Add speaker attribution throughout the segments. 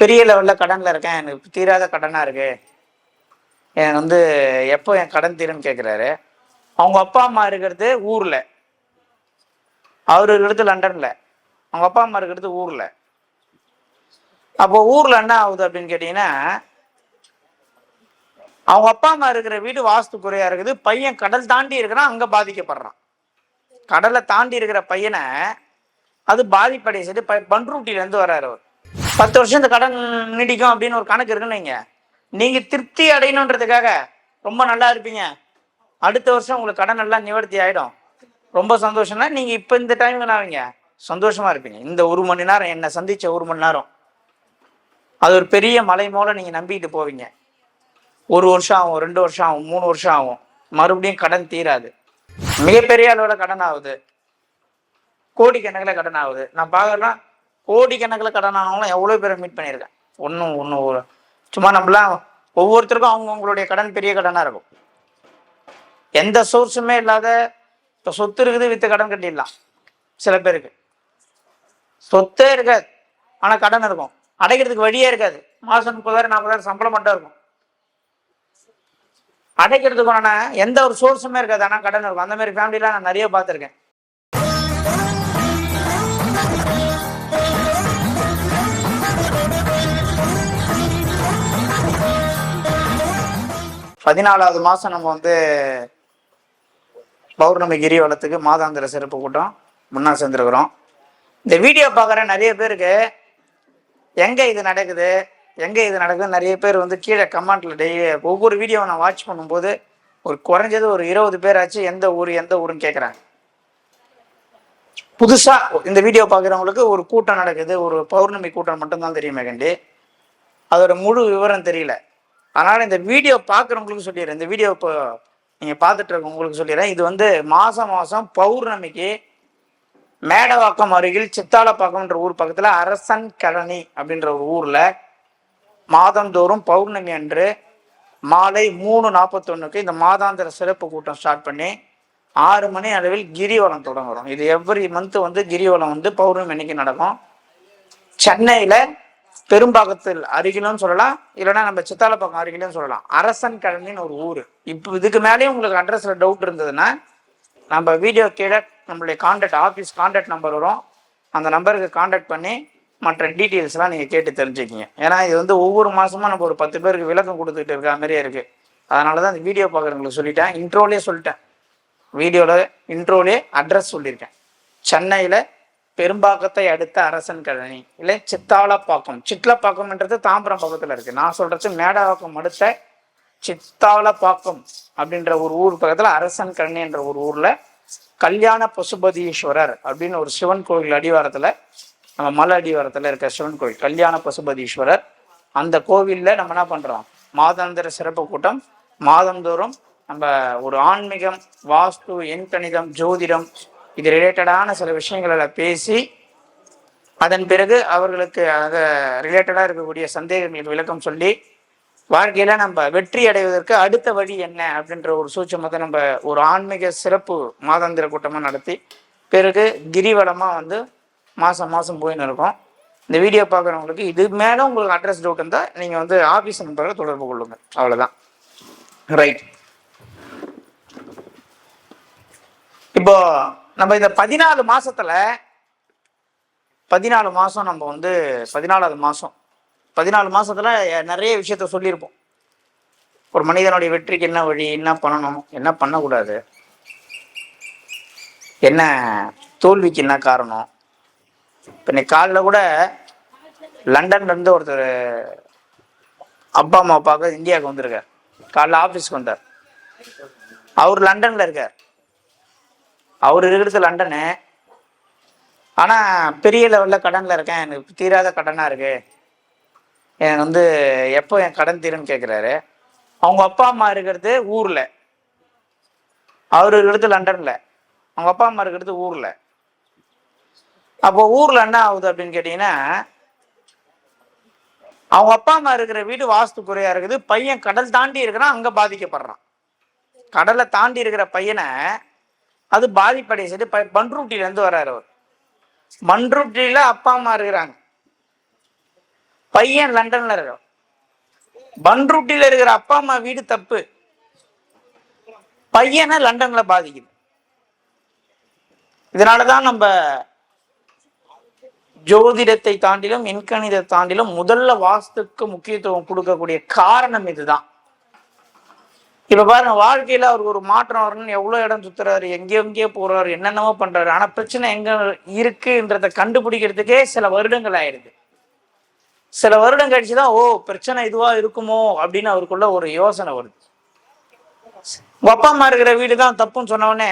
Speaker 1: பெரிய லெவலில் கடனில் இருக்கேன். எனக்கு தீராத கடனாக இருக்குது எனக்கு வந்து எப்போ என் கடன் தீரும்னு கேட்குறாரு அவங்க அப்பா அம்மா இருக்கிறது ஊரில். அவர் இருக்கிறது லண்டனில். அவங்க அப்பா அம்மா இருக்கிறது ஊரில். அப்போ ஊரில் என்ன ஆகுது அப்படின்னு கேட்டிங்கன்னா அவங்க அப்பா அம்மா இருக்கிற வீடு வாஸ்து குறையாக இருக்குது. பையன் கடல் தாண்டி இருக்கிறான் அங்கே பாதிக்கப்படுறான். கடலை தாண்டி இருக்கிற பையனை அது பாதிப்படைய சரி பண்ருட்டிலேருந்து வர்றாரு அவர். பத்து வருஷம் இந்த கடன் நீடிக்கும் அப்படின்னு ஒரு கணக்கு இருக்குன்னு வைங்க. நீங்க திருப்தி அடையணுன்றதுக்காக ரொம்ப நல்லா இருப்பீங்க. அடுத்த வருஷம் உங்களுக்கு கடன் எல்லாம் நிவர்த்தி ஆயிடும். ரொம்ப சந்தோஷம்னா நீங்க இப்ப இந்த டைம் ஆவீங்க சந்தோஷமா இருப்பீங்க. இந்த ஒரு மணி நேரம் என்னை சந்திச்ச ஒரு மணி நேரம். அது ஒரு பெரிய மலை மூலம் நீங்க நம்பிட்டு போவீங்க. ஒரு வருஷம் ஆகும் ரெண்டு வருஷம் ஆகும் மூணு வருஷம் ஆகும். மறுபடியும் கடன் தீராது. மிகப்பெரிய அளவில் கடன் ஆகுது. கோடிக்கணக்கில் கடன் ஆகுது. நான் பார்க்கறேன்னா கோடிக்கணக்கில் கடன் எவ்வளோ பேரை மீட் பண்ணியிருக்கேன். ஒன்றும் ஒன்றும் ஒரு சும்மா நம்மளாம் ஒவ்வொருத்தருக்கும் அவங்கவுங்களுடைய கடன் பெரிய கடனாக இருக்கும். எந்த சோர்ஸுமே இல்லாத இப்போ சொத்து இருக்குது வித்து கடன் கட்டிடலாம். சில பேருக்கு. சொத்தே இருக்காது. ஆனால் கடன் இருக்கும். அடைக்கிறதுக்கு வழியே இருக்காது. மாதம் முப்பதாயிரம் நாற்பதாயிரம் சம்பளம் மட்டும் இருக்கும். ஆனால் எந்த ஒரு சோர்ஸுமே இருக்காது. ஆனால் கடன் இருக்கும். அந்த மாதிரி ஃபேமிலிலாம் நான் நிறைய பார்த்துருக்கேன். பதினாலாவது மாதம் நம்ம வந்து பௌர்ணமி கிரிவலத்துக்கு மாதாந்திர சிறப்பு கூட்டம் முன்னா சேர்ந்துருக்குறோம். இந்த வீடியோ பார்க்குற நிறைய பேருக்கு எங்கே இது நடக்குது எங்கே இது நடக்குது நிறைய பேர் வந்து கீழே கமெண்ட்டில் டெய்லி ஒவ்வொரு வீடியோவை நான் வாட்ச் பண்ணும்போது ஒரு குறைஞ்சது ஒரு இருபது பேராச்சு எந்த ஊர் எந்த ஊருன்னு கேட்குறாங்க புதுசாக இந்த வீடியோ பார்க்குறவங்களுக்கு ஒரு கூட்டம் நடக்குது ஒரு பௌர்ணமி கூட்டம் மட்டும்தான் தெரியுமே கண்டி. அதோட முழு விவரம் தெரியல. அதனால் இந்த வீடியோ பார்க்குறவங்களுக்கு சொல்லிடுறேன். இந்த வீடியோ இப்போ நீங்கள் பார்த்துட்டு இருக்கவங்களுக்கு சொல்லிடுறேன். இது வந்து மாதம் மாதம் பௌர்ணமிக்கு மேடவாக்கம் அருகில் சித்தாலப்பாக்கம்ன்ற ஊர் பக்கத்தில் அரசன் கழனி அப்படின்ற ஒரு ஊரில் மாதந்தோறும் பௌர்ணமி அன்று மாலை மூணு நாற்பத்தொன்னுக்கு இந்த மாதாந்திர சிறப்பு கூட்டம் ஸ்டார்ட் பண்ணி ஆறு மணி அளவில் கிரிவலம் தொடங்குறோம். இது எவ்ரி மந்த் வந்து கிரிவலம் வந்து பௌர்ணமி அன்னைக்கு நடக்கும். சென்னையில் பெரும்பாக்கத்தில் அருகிலும் சொல்லலாம் இல்லைன்னா நம்ம சித்தாலப்பாக்கம் அருகிலும் சொல்லலாம். அரசன் கழனின்னு ஒரு ஊர். இப்போ இதுக்கு மேலேயும் உங்களுக்கு அட்ரஸில் டவுட் இருந்ததுன்னா நம்ம வீடியோ கீழே நம்மளுடைய கான்டாக்ட் ஆஃபீஸ் கான்டாக்ட் நம்பர் வரும். அந்த நம்பருக்கு கான்டாக்ட் பண்ணி மற்ற டீட்டெயில்ஸ்லாம் நீங்கள் கேட்டு தெரிஞ்சுக்கிங்க. ஏன்னா இது வந்து ஒவ்வொரு மாதமும் நம்ம ஒரு பத்து பேருக்கு விளக்கம் கொடுத்துட்டு இருக்க மாதிரியே இருக்குது அதனால தான் இந்த வீடியோ பார்க்குறவங்களுக்கு சொல்லிட்டேன். இன்ட்ரோலே சொல்லிட்டேன். வீடியோவில் இன்ட்ரோலே அட்ரஸ் சொல்லியிருக்கேன். சென்னையில் பெரும்பாக்கத்தை அடுத்த அரசன் கழனி இல்லை சித்தாலப்பாக்கம் சிட்லப்பாக்கம்ன்றது தாம்பரம் பக்கத்தில் இருக்குது நான் சொல்கிறது மேடவாக்கம் அடுத்த சித்தாலப்பாக்கம் அப்படின்ற ஒரு ஊர் பக்கத்தில் அரசன் கழனி என்ற ஒரு ஊரில் கல்யாண பசுபதீஸ்வரர் அப்படின்னு ஒரு சிவன் கோவில் அடிவாரத்தில் நம்ம மலை அடிவாரத்தில் இருக்க சிவன் கோவில் கல்யாண பசுபதீஸ்வரர். அந்த கோவிலில் நம்ம என்ன பண்ணுறோம் மாதாந்திர சிறப்பு கூட்டம். மாதந்தோறும் நம்ம ஒரு ஆன்மீகம் வாஸ்து எண்கணிதம் ஜோதிடம் இது ரிலேட்டடான சில விஷயங்களில் பேசி அதன் பிறகு அவர்களுக்கு அதை ரிலேட்டடாக இருக்கக்கூடிய சந்தேகங்களுக்கு விளக்கம் சொல்லி வாழ்க்கையில் நம்ம வெற்றி அடைவதற்கு அடுத்த வழி என்ன அப்படின்ற ஒரு சூட்சமத்தை நம்ம ஒரு ஆன்மீக சிறப்பு மாதாந்திர கூட்டமாக நடத்தி பிறகு கிரிவலமாக வந்து மாதம் மாதம் போயின்னு இருக்கோம். இந்த வீடியோ பார்க்குறவங்களுக்கு இது மேலே உங்களுக்கு அட்ரஸ் டவுட் இருந்தால் நீங்கள் வந்து ஆஃபீஸ் நம்பரை தொடர்பு கொள்ளுங்கள் அவ்வளோதான் ரைட் இப்போ நம்ம இந்த பதினாலு மாசத்துல பதினாலு மாசம் நம்ம வந்து பதினாலாவது மாசம். பதினாலு மாசத்துல நிறைய விஷயத்த சொல்லியிருப்போம். ஒரு மனிதனுடைய வெற்றிக்கு என்ன வழி என்ன பண்ணணும் என்ன பண்ணக்கூடாது? என்ன தோல்விக்கு என்ன காரணம்? இப்போ இன்னைக்கு காலைல கூட லண்டன்லேருந்து ஒருத்தர் அப்பா அம்மா பார்க்க இந்தியாவுக்கு வந்திருக்கார். காலைல ஆஃபீஸ்க்கு வந்தார். அவர் லண்டனில் இருக்கார். அவர் இருக்கிறது லண்டனு. ஆனால் பெரிய லெவலில் கடனில் இருக்கேன். எனக்கு தீராத கடனாக இருக்குது எனக்கு வந்து எப்போ என் கடன் தீரும்னு கேட்குறாரு அவங்க அப்பா அம்மா இருக்கிறது ஊரில். அவர் இருக்கிறது லண்டனில். அவங்க அப்பா அம்மா இருக்கிறது ஊரில். அப்போ ஊரில் என்ன ஆகுது அப்படின்னு கேட்டிங்கன்னா அவங்க அப்பா அம்மா இருக்கிற வீடு வாஸ்து குறையாக இருக்குது. பையன் கடல் தாண்டி இருக்கிறான் அங்கே பாதிக்கப்படுறான். கடலை தாண்டி இருக்கிற பையனை அது பாதிப்படைய சரி பண்ருட்டில இருந்து வர்றாரு அவர். பண்ருட்டியில அப்பா அம்மா இருக்கிறாங்க. பையன் லண்டன்ல இருக்கான் பன்ருட்டில இருக்கிற அப்பா அம்மா வீடு தப்பு. பையனை லண்டன்ல பாதிக்குது. இதனாலதான் நம்ம ஜோதிடத்தை தாண்டிலும் எண்கணிதத்தை தாண்டிலும் முதல்ல வாஸ்துக்கு முக்கியத்துவம் கொடுக்கக்கூடிய காரணம் இதுதான். இப்ப பாருங்க வாழ்க்கையில அவருக்கு ஒரு மாற்றம் வரணும்னு எவ்வளவு இடம் சுத்துறாரு எங்கேயோ எங்கேயோ போறாரு என்னென்னவோ பண்றாரு. ஆனா பிரச்சனை எங்க இருக்குன்றத கண்டுபிடிக்கிறதுக்கே சில வருடங்கள் ஆயிடுது. சில வருடம் கழிச்சுதான் ஓ பிரச்சனை இதுவா இருக்குமோ அப்படின்னு அவருக்குள்ள ஒரு யோசனை வருது. உங்க அப்பா அம்மா இருக்கிற வீடு தான் தப்புன்னு சொன்னவொடனே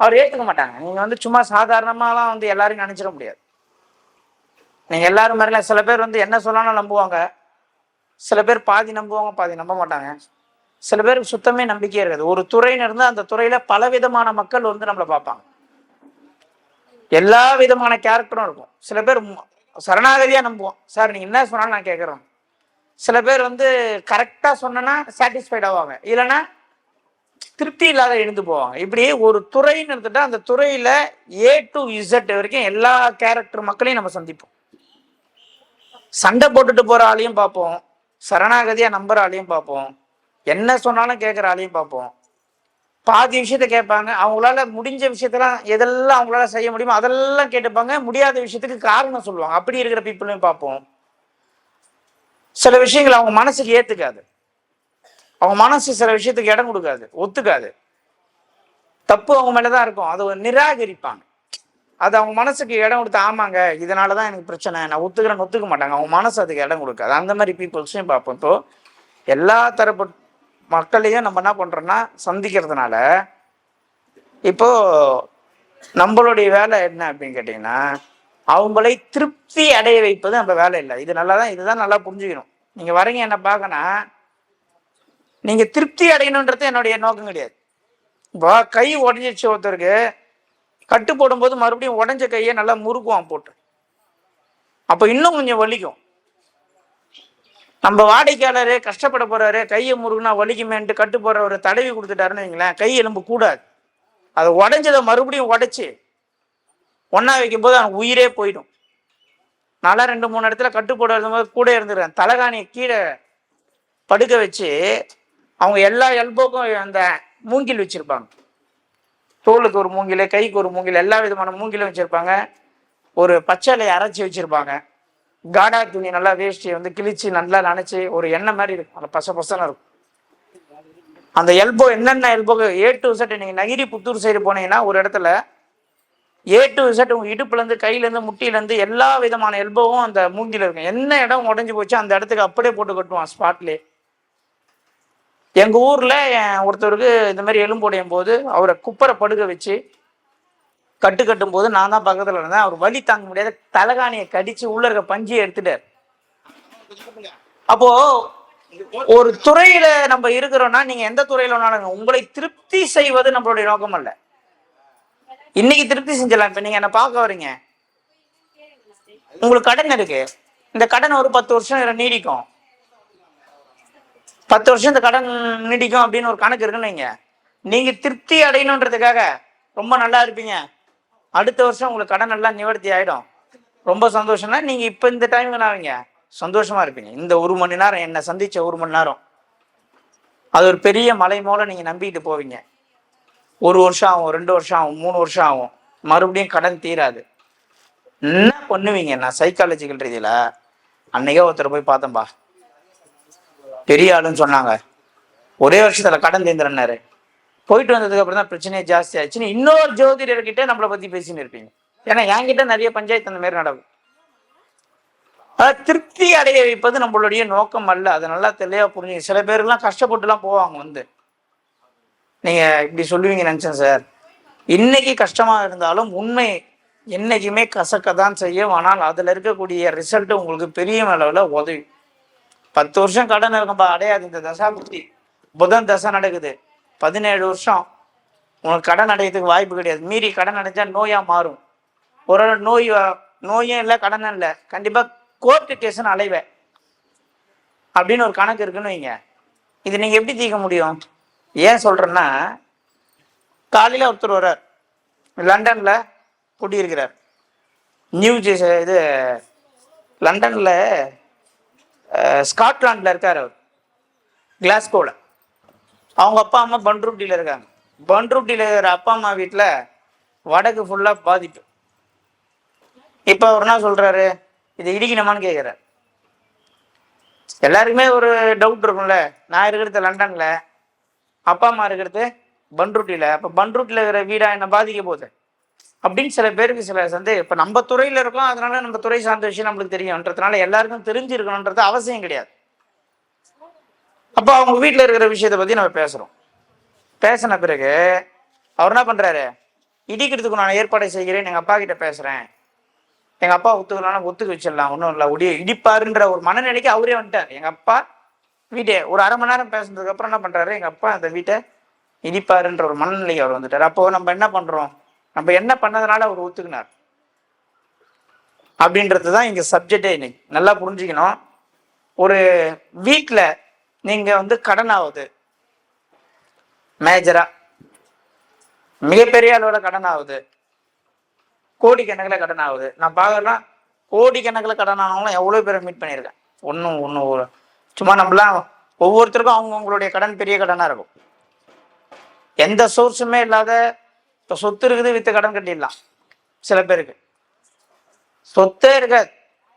Speaker 1: அவர் ஏத்துக்க மாட்டாங்க. நீங்க வந்து சும்மா சாதாரணமாலாம் வந்து எல்லாரையும் நினைச்சிட முடியாது. நீங்க எல்லாரும் மாதிரிலாம் சில பேர் வந்து என்ன சொன்னாலும் நம்புவாங்க. சில பேர் பாதி நம்புவாங்க பாதி நம்ப மாட்டாங்க. சில பேருக்கு சுத்தமே நம்பிக்கையே இருக்காது. ஒரு துறையினருந்து அந்த துறையில பல விதமான மக்கள் வந்து நம்மளை பார்ப்பாங்க. எல்லா விதமான கேரக்டரும் இருக்கும். சில பேர் சரணாகதியா நம்புவோம். சார் நீங்க என்ன சொன்னாலும் நான் கேட்குறோம் சில பேர் வந்து கரெக்டா சொன்னேன்னா சாட்டிஸ்ஃபைட் ஆவாங்க. இல்லைன்னா திருப்தி இல்லாத எழுந்து போவாங்க. இப்படி ஒரு துறைன்னு எடுத்துட்டா அந்த துறையில ஏ டு இசட் வரைக்கும் எல்லா கேரக்டர் மக்களையும் நம்ம சந்திப்போம். சண்டை போட்டுட்டு போற ஆளையும் பார்ப்போம். சரணாகதியா நம்புற ஆளையும் பார்ப்போம். என்ன சொன்னாலும் கேட்குற ஆளையும் பார்ப்போம். பாதி விஷயத்த கேட்பாங்க. அவங்களால முடிஞ்ச விஷயத்தெல்லாம் எதெல்லாம் அவங்களால செய்ய முடியுமோ அதெல்லாம் கேட்டுப்பாங்க. முடியாத விஷயத்துக்கு காரணம் சொல்லுவாங்க. அப்படி இருக்கிற பீப்புளையும் பார்ப்போம். சில விஷயங்கள் அவங்க மனசுக்கு ஏத்துக்காது. அவங்க மனசு சில விஷயத்துக்கு இடம் கொடுக்காது. ஒத்துக்காது. தப்பு அவங்க மேலதான் இருக்கும். அதை நிராகரிப்பாங்க. அது அவங்க மனசுக்கு இடம் கொடுத்து ஆமாங்க இதனாலதான் எனக்கு பிரச்சனை. நான் ஒத்துக்கிறேன்னு ஒத்துக்க மாட்டாங்க. அவங்க மனசு அதுக்கு இடம் கொடுக்காது. அந்த மாதிரி பீப்புள்ஸையும் பார்ப்போம். இப்போ எல்லா தரப்பு மக்களையும் நம்ம என்ன பண்ணுறோன்னா சந்திக்கிறதுனால இப்போது நம்மளுடைய வேலை என்ன அப்படின்னு கேட்டிங்கன்னா அவங்களை திருப்தி அடைய வைப்பது நம்ம வேலை இல்லை. இது நல்லா தான் இதுதான் நல்லா புரிஞ்சுக்கணும். நீங்கள் வரீங்க என்ன பார்க்கணும் நீங்கள் திருப்தி அடையணுன்றது என்னுடைய நோக்கம் கிடையாது. இப்போ கை உடஞ்சிச்சு ஒருத்தருக்கு கட்டு போடும்போது மறுபடியும் உடஞ்ச கையை நல்லா முறுக்குவான் போட்டு. அப்போ இன்னும் கொஞ்சம் வலிக்கும். நம்ம வாடிக்கையாளர் கஷ்டப்பட போறாரு கையை முருகுனா வலிக்குமேன்ட்டு கட்டு போடுறவர் தடவி கொடுத்துட்டாருன்னு வைங்களேன் கை எலும்பு கூடாது. அது உடஞ்சதை மறுபடியும் உடைச்சு ஒன்றா வைக்கும்போது அவன் உயிரே போயிடும். நல்லா ரெண்டு மூணு இடத்துல கட்டு போடுறது போது கூட இருந்துருக்கேன் தலைகாணியை கீழே படுக்க வச்சு அவங்க எல்லா எல்போக்கும் அந்த மூங்கில் வச்சிருப்பாங்க. தோலுக்கு ஒரு மூங்கில் கைக்கு ஒரு மூங்கில் எல்லா விதமான மூங்கிலும் வச்சுருப்பாங்க. ஒரு பச்சை இலையை அரைச்சி வச்சுருப்பாங்க. காடா துணி நல்லா வேஷ்டியை வந்து கிழிச்சு நல்லா நனைச்சு ஒரு எண்ணெய் மாதிரி இருக்கும். அந்த பச பசன்னு இருக்கும். அந்த எல்போ என்னென்ன எல்போ ஏ டு செட் நீங்க நகிரி புத்தூர் சைடு போனீங்கன்னா ஒரு இடத்துல ஏ டு செட் உங்க இடுப்புல இருந்து கையில இருந்து முட்டில இருந்து எல்லா விதமான எல்போவும் அந்த மூங்கில இருக்கும். என்ன இடம் உடஞ்சி போச்சு அந்த இடத்துக்கு அப்படியே போட்டு கட்டுவான் ஸ்பாட்லேயே எங்க ஊர்ல ஒருத்தருக்கு இந்த மாதிரி எலும்பு உடையும் போது அவரை குப்பரை படுக்க வச்சு கட்டு கட்டும் போது நான் தான் பக்கத்துல இருந்தேன். அவர் வலி தாங்க முடியாத தலகாணியை கடிச்சு உள்ள இருக்க பஞ்சியை எடுத்துட்டார். அப்போ ஒரு துறையில நம்ம இருக்கிறோம்னா நீங்க எந்த துறையில வேணாலும் உங்களை திருப்தி செய்வது நம்மளுடைய நோக்கம் அல்ல. இன்னைக்கு திருப்தி செஞ்சலாம் இப்ப நீங்க என்ன பார்க்க வரீங்க உங்களுக்கு கடன் இருக்கு. இந்த கடன் ஒரு பத்து வருஷம் நீடிக்கும். பத்து வருஷம் இந்த கடன் நீடிக்கும் அப்படின்னு ஒரு கணக்கு இருக்குன்னு வைங்க. நீங்க திருப்தி அடையணுன்றதுக்காக ரொம்ப நல்லா இருப்பீங்க. அடுத்த வருஷம் உங்களுக்கு கடன் எல்லாம் நிவர்த்தி ஆகிடும் ரொம்ப சந்தோஷம்னா நீங்கள் இப்போ இந்த டைம் ஆவீங்க. சந்தோஷமாக இருப்பீங்க. இந்த ஒரு மணி நேரம் என்னை சந்தித்த ஒரு மணி நேரம். அது ஒரு பெரிய மலை மூல நீங்கள் நம்பிக்கிட்டு போவீங்க. ஒரு வருஷம் ஆகும் ரெண்டு வருஷம் ஆகும் மூணு வருஷம் ஆகும். மறுபடியும் கடன் தீராது. என்ன பண்ணுவீங்க? நான் சைக்காலஜிக்கல் ரீதியில் அன்னைக்கே ஒருத்தர் போய் பார்த்தேன்பா. பெரிய ஆளுன்னு சொன்னாங்க. ஒரே வருஷத்தில் கடன் தீர்ந்துறனாரு போயிட்டு வந்ததுக்கு அப்புறம் தான் பிரச்சனையே ஜாஸ்தி ஆச்சுன்னு இன்னொரு ஜோதிடர்கிட்ட நம்மளை பத்தி பேசின்னு இருப்பீங்க. ஏன்னா என்கிட்ட நிறைய பஞ்சாயத்து அந்த மாதிரி நடக்கும். திருப்தி அடைய வைப்பது நம்மளுடைய நோக்கம் அல்ல. அதை நல்லா தெளிவா புரிஞ்சுங்க சில பேருக்குலாம் கஷ்டப்பட்டுலாம் போவாங்க வந்து. நீங்க இப்படி சொல்லுவீங்க நினைச்சேன் சார். இன்னைக்கு கஷ்டமா இருந்தாலும் உண்மை என்னைக்குமே கசக்க தான் செய்யும். ஆனால் அதுல இருக்கக்கூடிய ரிசல்ட் உங்களுக்கு பெரிய அளவுல உதவி. பத்து வருஷம் கடன் இருக்கும்பா அடையாது. இந்த தசா புத்தி புதன் தசை நடக்குது. பதினேழு வருஷம். உனக்கு கடன் அடையறதுக்கு வாய்ப்பு கிடையாது. மீறி கடன் அடைஞ்சா நோயாக மாறும். ஒரு நோய் நோயும் இல்லை கடனும் இல்லை. கண்டிப்பாக கோர்ட்டு கேஸ்னு அலைவேன். அப்படின்னு ஒரு கணக்கு இருக்குன்னு வைங்க. இது நீங்கள் எப்படி தீர்க்க முடியும்? ஏன் சொல்கிறேன்னா காலையில் ஒருத்தர் வர்றார். லண்டனில் குடியிருக்கிறார் நியூ ஜெர்சி இது லண்டனில் ஸ்காட்லாண்டில் இருக்கார் அவர். கிளாஸ்கோவில் அவங்க அப்பா அம்மா பன்ரூட்டியில் இருக்காங்க. பன்ரூட்டியில் இருக்கிற அப்பா அம்மா வீட்டில் வடக்கு ஃபுல்லாக பாதிப்பு. இப்போ அவர் என்ன சொல்கிறாரு இதை இடிக்கணுமான்னு கேட்குறாரு எல்லாருக்குமே ஒரு டவுட் இருக்கும்ல. நான் இருக்கிறது லண்டனில் அப்பா அம்மா இருக்கிறது பண்ருட்டியில் அப்போ பண்ருட்டியில் இருக்கிற வீடாக என்ன பாதிக்க போகுது? அப்படின்னு சில பேருக்கு சில சந்தேகம் இப்போ நம்ம துறையில் இருக்கோம் அதனால நம்ம துறை சார்ந்த விஷயம் நம்மளுக்கு தெரியும்ன்றதுனால எல்லாருக்கும் தெரிஞ்சிருக்கணுன்றது அவசியம் கிடையாது. அப்போ அவங்க வீட்டில் இருக்கிற விஷயத்தை பற்றி நம்ம பேசுகிறோம் பேசின பிறகு அவர் என்ன பண்ணுறாரு இடிக்கிறதுக்கு நான் ஏற்பாடு செய்கிறேன் எங்கள் அப்பா கிட்ட பேசுகிறேன் எங்கள் அப்பா ஒத்துக்கலாம் ஒத்துக்க வச்சிடலாம் ஒன்றும் இல்லை. உடைய இடிப்பாருன்ற ஒரு மனநிலைக்கு அவரே வந்துட்டார். எங்கள் அப்பா வீட்டை ஒரு அரை மணி நேரம் பேசுனதுக்கு அப்புறம் என்ன பண்ணுறாரு எங்கள் அப்பா அந்த வீட்டை இடிப்பாருன்ற ஒரு மனநிலைக்கு அவர் வந்துட்டார். அப்போ நம்ம என்ன பண்ணுறோம் நம்ம என்ன பண்ணதுனால அவர் ஒத்துக்கினார்? அப்படின்றது தான் இங்கே சப்ஜெக்டே இன்னைக்கு. நல்லா புரிஞ்சுக்கணும். ஒரு வீட்டில் நீங்கள் வந்து கடன் ஆகுது மேஜராக மிகப்பெரிய அளவில் கடன் ஆகுது கோடிக்கணக்கில் கடன் ஆகுது நான் பார்க்கலாம் கோடிக்கணக்கில் கடன் ஆனவங்களும் எவ்வளோ பேரை மீட் பண்ணியிருக்கேன்? ஒன்றும் ஒன்றும் சும்மா நம்மளாம் ஒவ்வொருத்தருக்கும் அவங்கவுங்களுடைய கடன் பெரிய கடனாக இருக்கும். எந்த சோர்ஸுமே இல்லாத இப்போ சொத்து இருக்குது வித்து கடன் கட்டிடலாம். சில பேருக்கு. சொத்தே இருக்காது.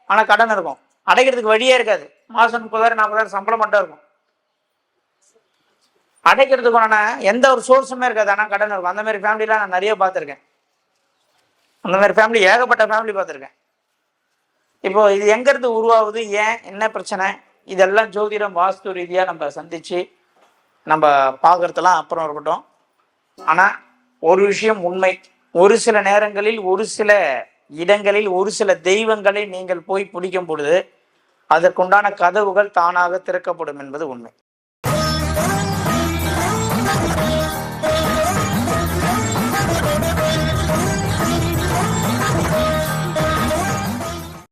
Speaker 1: ஆனால் கடன் இருக்கும். அடைக்கிறதுக்கு வழியே இருக்காது. மாதம் முப்பதாயிரம் நாற்பதாயிரம் சம்பளம் மட்டும் இருக்கும். அடைக்கிறதுக்கான எந்த ஒரு சோர்ஸுமே இருக்காது. ஆனால் கடன் இருக்கும். அந்த மாதிரி ஃபேமிலிலாம் நான் நிறைய பார்த்துருக்கேன். அந்த மாதிரி ஃபேமிலி ஏகப்பட்ட ஃபேமிலி பார்த்துருக்கேன். இப்போ இது எங்கேருந்து உருவாகுது? ஏன்? என்ன பிரச்சனை? இதெல்லாம் ஜோதிடம் வாஸ்து ரீதியாக நம்ம சந்தித்து நம்ம பார்க்குறதுலாம் அப்புறம் இருக்கட்டும். ஆனால் ஒரு விஷயம் உண்மை. ஒரு சில நேரங்களில் ஒரு சில இடங்களில் ஒரு சில தெய்வங்களை நீங்கள் போய் பிடிக்கும் பொழுது அதற்குண்டான கதவுகள் தானாக திறக்கப்படும் என்பது உண்மை.